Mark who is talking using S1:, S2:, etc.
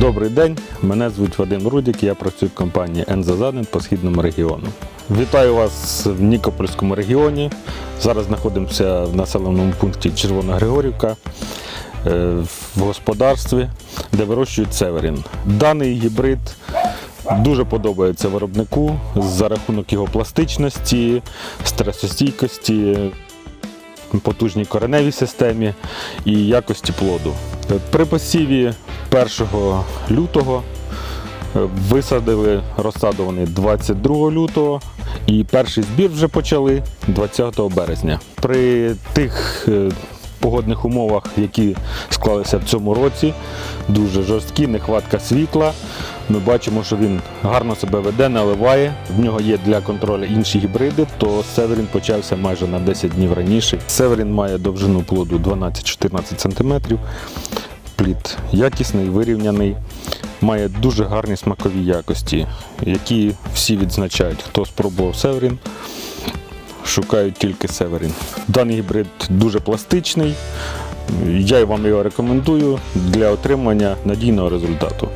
S1: Добрий день, мене звуть Вадим Рудік, я працюю в компанії «Ензазадин» по східному регіону. Вітаю вас в Нікопольському регіоні. Зараз знаходимося в населеному пункті Червона Григорівка е, в господарстві, де вирощують северін. Даний гібрид дуже подобається виробнику за рахунок його пластичності, стресостійкості, потужній кореневій системі і якості плоду. При посіві 1 лютого е, висадили розсадований 22 лютого і перший збір вже почали 20 березня. При тих е, погодних умовах, які склалися в цьому році, дуже жорсткі, нехватка світла. Ми бачимо, що він гарно себе веде, наливає. В нього є для контролю інші гібриди, то Северін почався майже на 10 днів раніше. Северін має довжину плоду 12-14 см. Плід якісний, вирівняний, має дуже гарні смакові якості, які всі відзначають. Хто спробував Северін, шукають тільки Северін. Даний гібрид дуже пластичний. Я вам його рекомендую для отримання надійного результату.